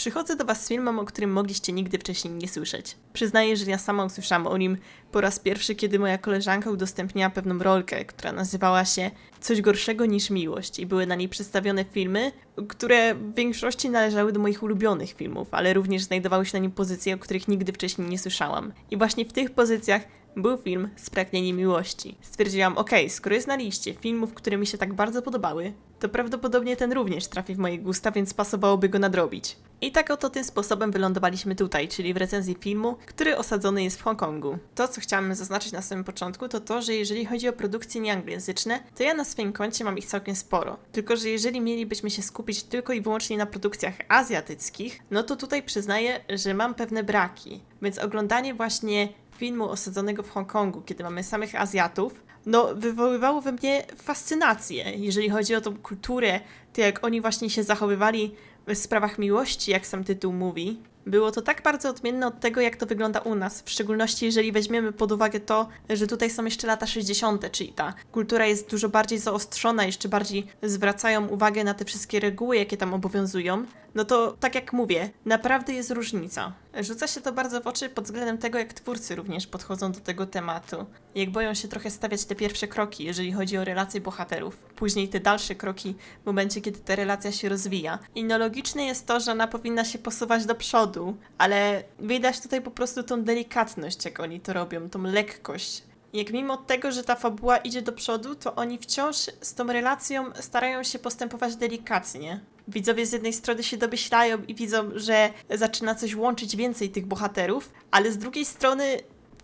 Przychodzę do Was z filmem, o którym mogliście nigdy wcześniej nie słyszeć. Przyznaję, że ja sama usłyszałam o nim po raz pierwszy, kiedy moja koleżanka udostępniła pewną rolkę, która nazywała się Coś gorszego niż miłość i były na niej przedstawione filmy, które w większości należały do moich ulubionych filmów, ale również znajdowały się na nim pozycje, o których nigdy wcześniej nie słyszałam. I właśnie w tych pozycjach był film Spragnienie Miłości. Stwierdziłam, okej, skoro jest na liście filmów, które mi się tak bardzo podobały, to prawdopodobnie ten również trafi w moje gusta, więc pasowałoby go nadrobić. I tak oto tym sposobem wylądowaliśmy tutaj, czyli w recenzji filmu, który osadzony jest w Hongkongu. To, co chciałam zaznaczyć na samym początku, to to, że jeżeli chodzi o produkcje nieanglojęzyczne, to ja na swoim koncie mam ich całkiem sporo. Tylko, że jeżeli mielibyśmy się skupić tylko i wyłącznie na produkcjach azjatyckich, no to tutaj przyznaję, że mam pewne braki. Więc oglądanie właśnie filmu osadzonego w Hongkongu, kiedy mamy samych Azjatów, no wywoływało we mnie fascynację, jeżeli chodzi o tą kulturę, to jak oni właśnie się zachowywali w sprawach miłości, jak sam tytuł mówi. Było to tak bardzo odmienne od tego, jak to wygląda u nas, w szczególności jeżeli weźmiemy pod uwagę to, że tutaj są jeszcze lata 60., czyli ta kultura jest dużo bardziej zaostrzona, jeszcze bardziej zwracają uwagę na te wszystkie reguły, jakie tam obowiązują. No to tak jak mówię, naprawdę jest różnica. Rzuca się to bardzo w oczy pod względem tego, jak twórcy również podchodzą do tego tematu. Jak boją się trochę stawiać te pierwsze kroki, jeżeli chodzi o relacje bohaterów. Później te dalsze kroki w momencie, kiedy ta relacja się rozwija. I no logiczne jest to, że ona powinna się posuwać do przodu, ale widać tutaj po prostu tą delikatność, jak oni to robią, tą lekkość. Jak mimo tego, że ta fabuła idzie do przodu, to oni wciąż z tą relacją starają się postępować delikatnie. Widzowie z jednej strony się domyślają i widzą, że zaczyna coś łączyć więcej tych bohaterów, ale z drugiej strony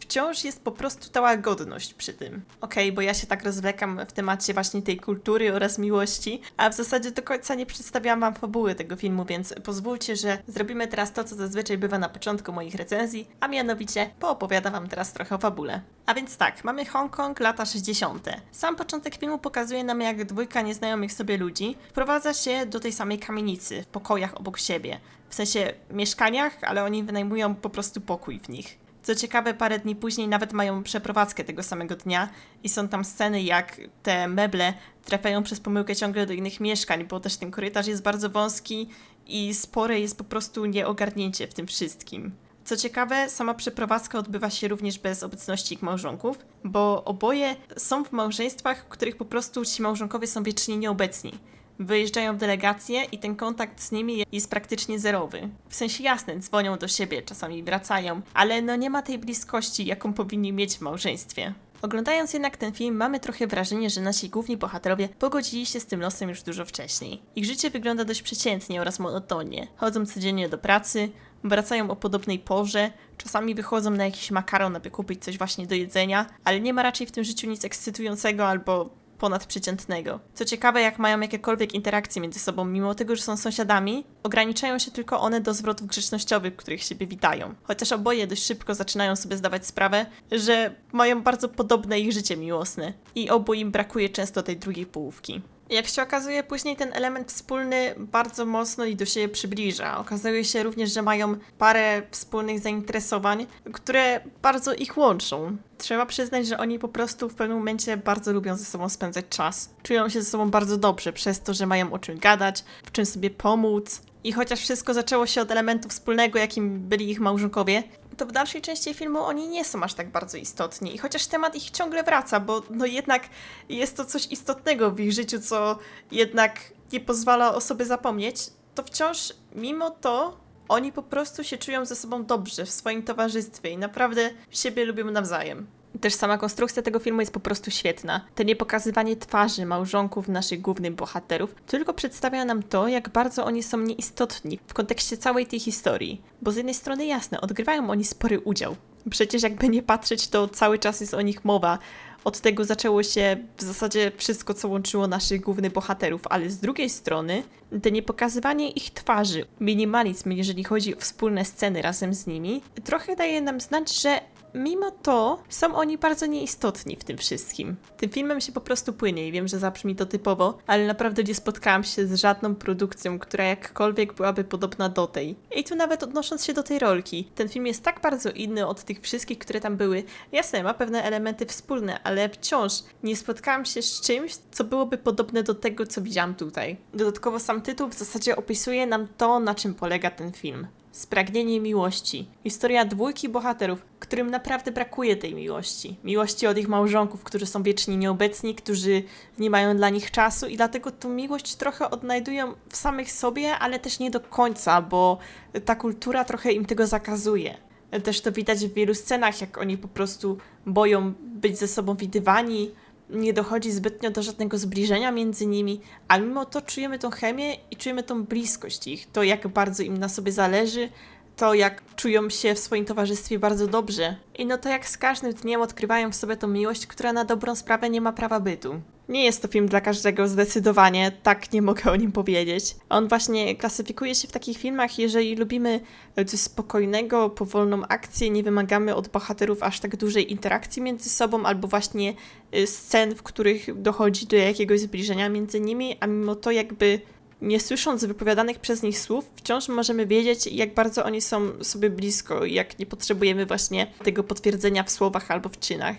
wciąż jest po prostu ta łagodność przy tym. Okej, bo ja się tak rozwlekam w temacie właśnie tej kultury oraz miłości, a w zasadzie do końca nie przedstawiałam wam fabuły tego filmu, więc pozwólcie, że zrobimy teraz to, co zazwyczaj bywa na początku moich recenzji, a mianowicie poopowiadam wam teraz trochę o fabule. A więc tak, mamy Hongkong, lata 60. Sam początek filmu pokazuje nam, jak dwójka nieznajomych sobie ludzi wprowadza się do tej samej kamienicy, w pokojach obok siebie. W sensie mieszkaniach, ale oni wynajmują po prostu pokój w nich. Co ciekawe, parę dni później nawet mają przeprowadzkę tego samego dnia i są tam sceny, jak te meble trafiają przez pomyłkę ciągle do innych mieszkań, bo też ten korytarz jest bardzo wąski i spore jest po prostu nieogarnięcie w tym wszystkim. Co ciekawe, sama przeprowadzka odbywa się również bez obecności ich małżonków, bo oboje są w małżeństwach, w których po prostu ci małżonkowie są wiecznie nieobecni wyjeżdżają delegacje i ten kontakt z nimi jest praktycznie zerowy. W sensie jasne, dzwonią do siebie, czasami wracają, ale no nie ma tej bliskości, jaką powinni mieć w małżeństwie. Oglądając jednak ten film, mamy trochę wrażenie, że nasi główni bohaterowie pogodzili się z tym losem już dużo wcześniej. Ich życie wygląda dość przeciętnie oraz monotonnie. Chodzą codziennie do pracy, wracają o podobnej porze, czasami wychodzą na jakiś makaron, aby kupić coś właśnie do jedzenia, ale nie ma raczej w tym życiu nic ekscytującego albo ponadprzeciętnego. Co ciekawe, jak mają jakiekolwiek interakcje między sobą, mimo tego, że są sąsiadami, ograniczają się tylko one do zwrotów grzecznościowych, w których siebie witają. Chociaż oboje dość szybko zaczynają sobie zdawać sprawę, że mają bardzo podobne ich życie miłosne i obu im brakuje często tej drugiej połówki. Jak się okazuje, później ten element wspólny bardzo mocno ich do siebie przybliża. Okazuje się również, że mają parę wspólnych zainteresowań, które bardzo ich łączą. Trzeba przyznać, że oni po prostu w pewnym momencie bardzo lubią ze sobą spędzać czas. Czują się ze sobą bardzo dobrze przez to, że mają o czym gadać, w czym sobie pomóc. I chociaż wszystko zaczęło się od elementu wspólnego, jakim byli ich małżonkowie, to w dalszej części filmu oni nie są aż tak bardzo istotni. I chociaż temat ich ciągle wraca, bo no jednak jest to coś istotnego w ich życiu, co jednak nie pozwala o sobie zapomnieć, to wciąż mimo to oni po prostu się czują ze sobą dobrze w swoim towarzystwie i naprawdę siebie lubią nawzajem. Też sama konstrukcja tego filmu jest po prostu świetna. To nie pokazywanie twarzy małżonków naszych głównych bohaterów, tylko przedstawia nam to, jak bardzo oni są nieistotni w kontekście całej tej historii. Bo z jednej strony jasne, odgrywają oni spory udział. Przecież jakby nie patrzeć, to cały czas jest o nich mowa. Od tego zaczęło się w zasadzie wszystko, co łączyło naszych głównych bohaterów, ale z drugiej strony, to niepokazywanie ich twarzy, minimalizm, jeżeli chodzi o wspólne sceny razem z nimi, trochę daje nam znać, że Mimo to są oni bardzo nieistotni w tym wszystkim. Tym filmem się po prostu płynie i wiem, że zabrzmi to typowo, ale naprawdę nie spotkałam się z żadną produkcją, która jakkolwiek byłaby podobna do tej. I tu nawet odnosząc się do tej rolki, ten film jest tak bardzo inny od tych wszystkich, które tam były. Jasne, ma pewne elementy wspólne, ale wciąż nie spotkałam się z czymś, co byłoby podobne do tego, co widziałam tutaj. Dodatkowo sam tytuł w zasadzie opisuje nam to, na czym polega ten film. Spragnienie miłości. Historia dwójki bohaterów, którym naprawdę brakuje tej miłości. Miłości od ich małżonków, którzy są wiecznie nieobecni, którzy nie mają dla nich czasu i dlatego tą miłość trochę odnajdują w samych sobie, ale też nie do końca, bo ta kultura trochę im tego zakazuje. Też to widać w wielu scenach, jak oni po prostu boją być ze sobą widywani, nie dochodzi zbytnio do żadnego zbliżenia między nimi, a mimo to czujemy tą chemię i czujemy tą bliskość ich, to jak bardzo im na sobie zależy, to jak czują się w swoim towarzystwie bardzo dobrze. I no to jak z każdym dniem odkrywają w sobie tą miłość, która na dobrą sprawę nie ma prawa bytu. Nie jest to film dla każdego zdecydowanie, tak nie mogę o nim powiedzieć. On właśnie klasyfikuje się w takich filmach, jeżeli lubimy coś spokojnego, powolną akcję, nie wymagamy od bohaterów aż tak dużej interakcji między sobą, albo właśnie y, scen, w których dochodzi do jakiegoś zbliżenia między nimi, a mimo to jakby nie słysząc wypowiadanych przez nich słów, wciąż możemy wiedzieć, jak bardzo oni są sobie blisko, jak nie potrzebujemy właśnie tego potwierdzenia w słowach albo w czynach.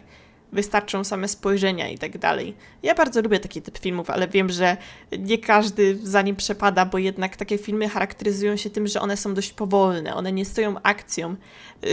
Wystarczą same spojrzenia i tak dalej. Ja bardzo lubię taki typ filmów, ale wiem, że nie każdy za nim przepada, bo jednak takie filmy charakteryzują się tym, że one są dość powolne, one nie stoją akcją.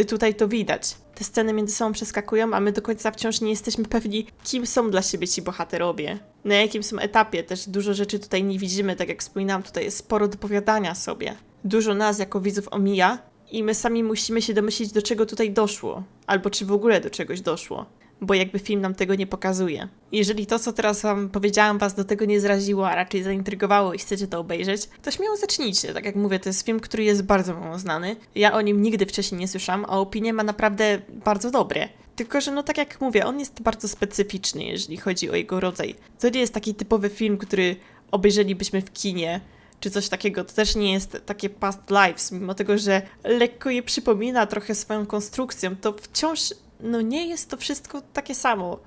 Y, Tutaj to widać. Te sceny między sobą przeskakują, a my do końca wciąż nie jesteśmy pewni, kim są dla siebie ci bohaterowie. Na jakim są etapie. Też dużo rzeczy tutaj nie widzimy, tak jak wspominałam, tutaj jest sporo dopowiadania sobie. Dużo nas jako widzów omija i my sami musimy się domyślić, do czego tutaj doszło, albo czy w ogóle do czegoś doszło bo jakby film nam tego nie pokazuje. Jeżeli to, co teraz wam powiedziałam, was do tego nie zraziło, a raczej zaintrygowało i chcecie to obejrzeć, to śmiało zacznijcie. Tak jak mówię, to jest film, który jest bardzo mało znany. Ja o nim nigdy wcześniej nie słyszałam, a opinie ma naprawdę bardzo dobre. Tylko, że no tak jak mówię, on jest bardzo specyficzny, jeżeli chodzi o jego rodzaj. To nie jest taki typowy film, który obejrzelibyśmy w kinie, czy coś takiego. To też nie jest takie past lives, mimo tego, że lekko je przypomina trochę swoją konstrukcją, to wciąż no nie jest to wszystko takie samo.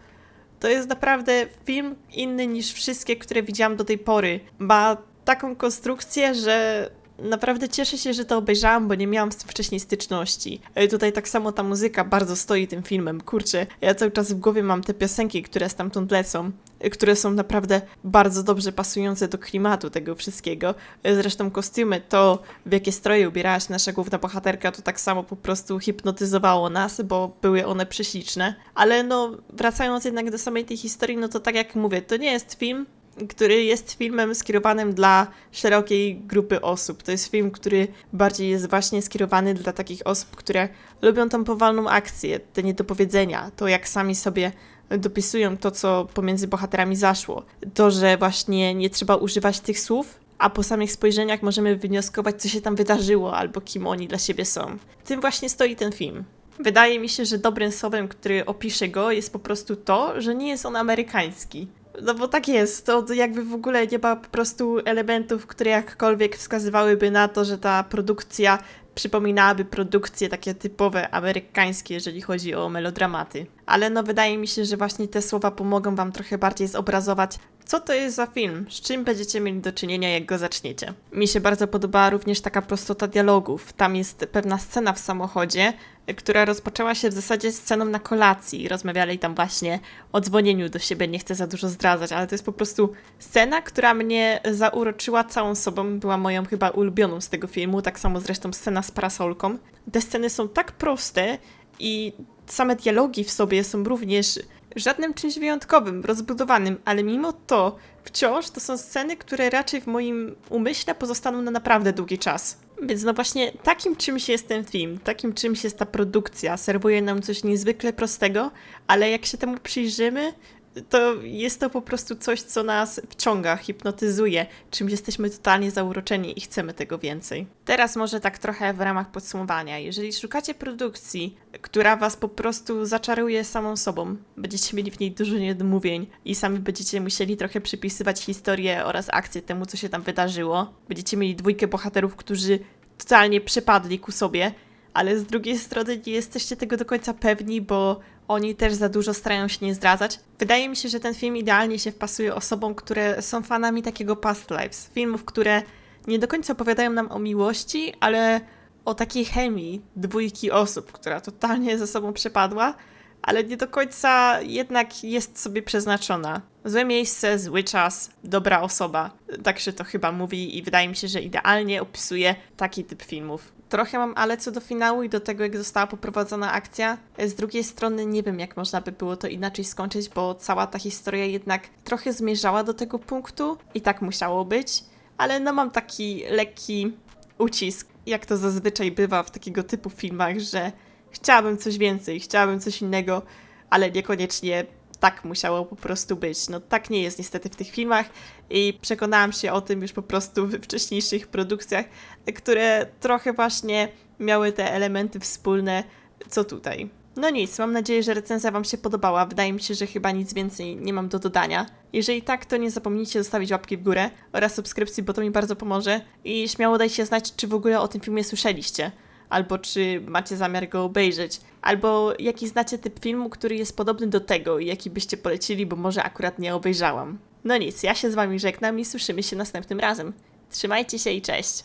To jest naprawdę film inny niż wszystkie, które widziałam do tej pory. Ma taką konstrukcję, że naprawdę cieszę się, że to obejrzałam, bo nie miałam z tym wcześniej styczności. E, Tutaj tak samo ta muzyka bardzo stoi tym filmem. Kurczę, ja cały czas w głowie mam te piosenki, które stamtąd lecą, e, które są naprawdę bardzo dobrze pasujące do klimatu tego wszystkiego. E, Zresztą kostiumy, to w jakie stroje ubierała się nasza główna bohaterka, to tak samo po prostu hipnotyzowało nas, bo były one prześliczne. Ale no, wracając jednak do samej tej historii, no to tak jak mówię, to nie jest film, który jest filmem skierowanym dla szerokiej grupy osób. To jest film, który bardziej jest właśnie skierowany dla takich osób, które lubią tą powolną akcję, te niedopowiedzenia, to jak sami sobie dopisują to, co pomiędzy bohaterami zaszło. To, że właśnie nie trzeba używać tych słów, a po samych spojrzeniach możemy wywnioskować, co się tam wydarzyło, albo kim oni dla siebie są. Tym właśnie stoi ten film. Wydaje mi się, że dobrym słowem, który opisze go, jest po prostu to, że nie jest on amerykański. No bo tak jest, to jakby w ogóle nie ma po prostu elementów, które jakkolwiek wskazywałyby na to, że ta produkcja przypominałaby produkcje takie typowe amerykańskie, jeżeli chodzi o melodramaty. Ale no wydaje mi się, że właśnie te słowa pomogą wam trochę bardziej zobrazować, co to jest za film, z czym będziecie mieli do czynienia, jak go zaczniecie. Mi się bardzo podobała również taka prostota dialogów. Tam jest pewna scena w samochodzie, która rozpoczęła się w zasadzie sceną na kolacji. Rozmawiali tam właśnie o dzwonieniu do siebie, nie chcę za dużo zdradzać, ale to jest po prostu scena, która mnie zauroczyła całą sobą, była moją chyba ulubioną z tego filmu, tak samo zresztą scena z parasolką. Te sceny są tak proste i same dialogi w sobie są również żadnym czymś wyjątkowym, rozbudowanym, ale mimo to wciąż to są sceny, które raczej w moim umyśle pozostaną na naprawdę długi czas. Więc no właśnie takim czymś jest ten film, takim czymś jest ta produkcja. Serwuje nam coś niezwykle prostego, ale jak się temu przyjrzymy, to jest to po prostu coś, co nas wciąga, hipnotyzuje, czym jesteśmy totalnie zauroczeni i chcemy tego więcej. Teraz może tak trochę w ramach podsumowania. Jeżeli szukacie produkcji, która was po prostu zaczaruje samą sobą, będziecie mieli w niej dużo niedomówień i sami będziecie musieli trochę przypisywać historię oraz akcję temu, co się tam wydarzyło. Będziecie mieli dwójkę bohaterów, którzy totalnie przepadli ku sobie, ale z drugiej strony nie jesteście tego do końca pewni, bo oni też za dużo starają się nie zdradzać. Wydaje mi się, że ten film idealnie się wpasuje osobom, które są fanami takiego past lives, filmów, które nie do końca opowiadają nam o miłości, ale o takiej chemii dwójki osób, która totalnie ze sobą przepadła, ale nie do końca jednak jest sobie przeznaczona. Złe miejsce, zły czas, dobra osoba. Tak się to chyba mówi i wydaje mi się, że idealnie opisuje taki typ filmów. Trochę mam ale co do finału i do tego, jak została poprowadzona akcja. Z drugiej strony nie wiem, jak można by było to inaczej skończyć, bo cała ta historia jednak trochę zmierzała do tego punktu i tak musiało być. Ale no mam taki lekki ucisk, jak to zazwyczaj bywa w takiego typu filmach, że chciałabym coś więcej, chciałabym coś innego, ale niekoniecznie tak musiało po prostu być. No tak nie jest niestety w tych filmach i przekonałam się o tym już po prostu we wcześniejszych produkcjach, które trochę właśnie miały te elementy wspólne, co tutaj. No nic, mam nadzieję, że recenzja Wam się podobała. Wydaje mi się, że chyba nic więcej nie mam do dodania. Jeżeli tak, to nie zapomnijcie zostawić łapki w górę oraz subskrypcji, bo to mi bardzo pomoże. I śmiało dajcie znać, czy w ogóle o tym filmie słyszeliście albo czy macie zamiar go obejrzeć, albo jaki znacie typ filmu, który jest podobny do tego i jaki byście polecili, bo może akurat nie obejrzałam. No nic, ja się z wami żegnam i słyszymy się następnym razem. Trzymajcie się i cześć!